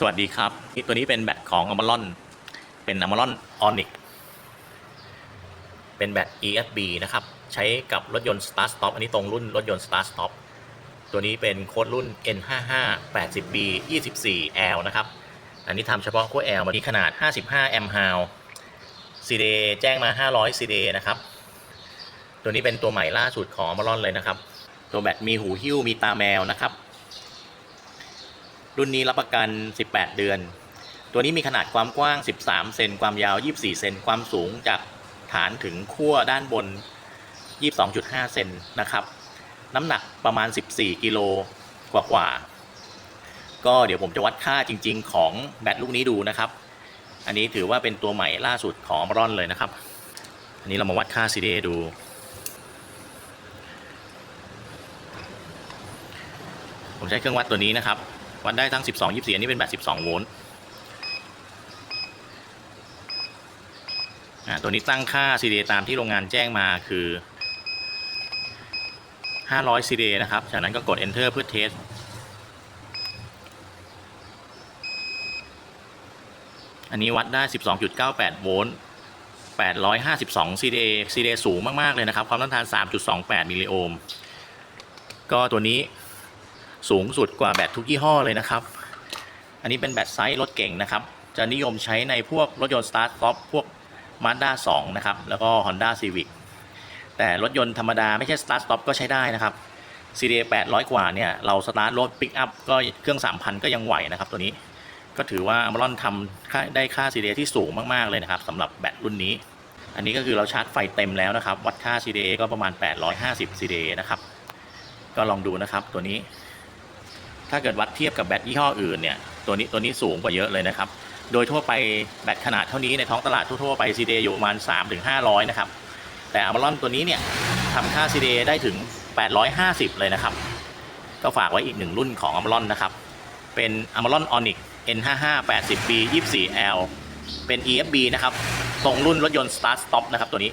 สวัสดีครับนี่ตัวนี้เป็นแบตของ a m a r o n เป็น a m a r o n Onyx เป็นแบต ESB นะครับ ใช้กับรถยนต์ Start Stop อันนี้ตรงรุ่นรถยนต์ Start Stop ตัวนี้เป็นโค้ดรุ่น N55 80B 24L นะครับ อันนี้ทำเฉพาะขั้ว L มาที่ขนาด 55 a m p h CD แจ้งมา 500 CD นะครับ ตัวนี้เป็นตัวใหม่ล่าสุดของ a m a r o n เลยนะครับ ตัวแบตมีหูหิ้วมีตาแมวนะครับ รุ่นนี้รับประกัน 18 เดือน ตัวนี้มีขนาดความกว้าง 13 เซน ความยาว 24 เซน ความสูงจากฐานถึงขั้วด้านบน 22.5 เซนนะครับ น้ำหนักประมาณ 14 กิโลกว่ากว่า ก็เดี๋ยวผมจะวัดค่าจริง ๆ ของแบตลูกนี้ดูนะครับ อันนี้ถือว่าเป็นตัวใหม่ล่าสุดของมารอนเลยนะครับ อันนี้เรามาวัดค่า CDA ดูผมใช้เครื่องวัดตัวนี้นะครับ วัดได้ทั้ง 12 24อันนี้เป็นแบต12 โวลต์ตัวนี้ตั้งค่า CDA ตามที่โรงงานแจ้งมาคือ 500 CDA นะครับ จากนั้นก็กด enter เพื่อเทสอันนี้วัดได้ 12.98 โวลต์ 852 CDA CDA สูงมาก ๆ เลยนะครับ ความต้านทาน 3.28 มิลลิโอห์ม ก็ตัวนี้ สูงสุดกว่าแบตทุกยี่ห้อเลยนะครับ อันนี้เป็นแบตไซส์รถเก่งนะครับ จะนิยมใช้ในพวกรถยนต์ Start Stop พวก Mazda 2 นะครับ แล้วก็ Honda Civic แต่รถยนต์ธรรมดาไม่ใช่ Start Stop ก็ใช้ได้นะครับ CDA 800 กว่าเนี่ย เราสตาร์ทรถปิกอัพก็เครื่อง 3,000 ก็ยังไหวนะครับตัวนี้ ก็ถือว่า a m a r o n ทำได้ค่า CDA ที่สูงมาก ๆ เลยนะครับสำหรับแบตรุ่นนี้ อันนี้ก็คือเราชาร์จไฟเต็มแล้วนะครับ วัดค่า CDA ก็ประมาณ 850 CDA นะครับ ก็ลองดูนะครับตัวนี้ ถ้าเกิดวัดเทียบกับแบตยี่ห้ออื่นเนี่ยตัวนี้ตัวนี้สูงกว่าเยอะเลยนะครับ โดยทั่วไปแบตขนาดเท่านี้ในท้องตลาดทั่วๆไป CDA อยู่ประมาณ 3-500 นะครับ แต่อ m a r o n ตัวนี้เนี่ยทำค่า CDA ได้ถึง 850 เลยนะครับ ก็ฝากไว้อีกหนึ่งรุ่นของ a m a r o n นะครับ เป็น a m a r o n Onyx N55 80B 24L เป็น EFB นะครับ ตรงรุ่นรถยนต์ Start Stop นะครับตัวนี้